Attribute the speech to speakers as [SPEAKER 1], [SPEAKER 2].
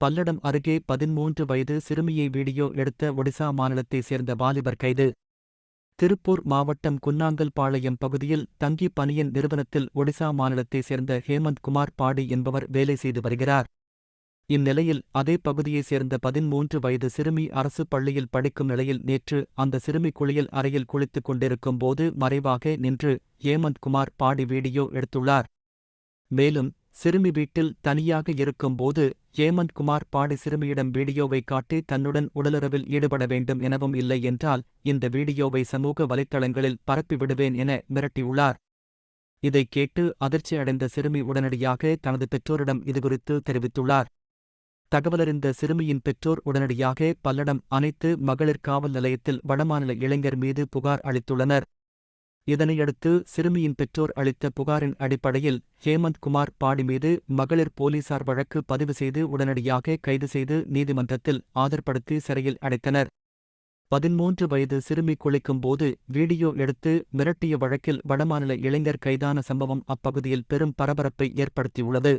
[SPEAKER 1] பல்லடம் அருகே பதிமூன்று வயது சிறுமியை வீடியோ எடுத்த ஒடிசா மாநிலத்தைச் சேர்ந்த வாலிபர் கைது. திருப்பூர் மாவட்டம் குன்னாங்கல் பாளையம் பகுதியில் தங்கி பணியின் நிறுவனத்தில் ஒடிசா மாநிலத்தைச் சேர்ந்த ஹேமந்த் குமார் பாடி என்பவர் வேலை செய்து வருகிறார். இந்நிலையில் அதே பகுதியைச் சேர்ந்த பதிமூன்று வயது சிறுமி அரசு பள்ளியில் படிக்கும் நிலையில் நேற்று அந்த சிறுமி குளியல் அறையில் குளித்துக் கொண்டிருக்கும் போது மறைவாக நின்று ஹேமந்த் குமார் பாடி வீடியோ எடுத்துள்ளார். மேலும் சிறுமி வீட்டில் தனியாக இருக்கும்போது ஹேமந்த் குமார் பாடி சிறுமியிடம் வீடியோவை காட்டி தன்னுடன் உடலுறவில் ஈடுபட வேண்டும் எனவும் இல்லை என்றால் இந்த வீடியோவை சமூக வலைத்தளங்களில் பரப்பிவிடுவேன் என மிரட்டியுள்ளார். இதைக் கேட்டு அதிர்ச்சியடைந்த சிறுமி உடனடியாக தனது பெற்றோரிடம் இதுகுறித்து தெரிவித்துள்ளார். தகவலறிந்த சிறுமியின் பெற்றோர் உடனடியாக பல்லடம் அனைத்து மகளிர் காவல் நிலையத்தில் வடமாநில இளைஞர் மீது புகார் அளித்துள்ளனர். இதனையடுத்து சிறுமியின் பெற்றோர் அளித்த புகாரின் அடிப்படையில் ஹேமந்த் குமார் பாடி மீது மகளிர் போலீசார் வழக்கு பதிவு செய்து உடனடியாக கைது செய்து நீதிமன்றத்தில் ஆதர்படுத்தி சிறையில் அடைத்தனர். பதிமூன்று வயது சிறுமி குளிக்கும்போது வீடியோ எடுத்து மிரட்டிய வழக்கில் வடமாநில இளைஞர் கைதான சம்பவம் அப்பகுதியில் பெரும் பரபரப்பை ஏற்படுத்தியுள்ளது.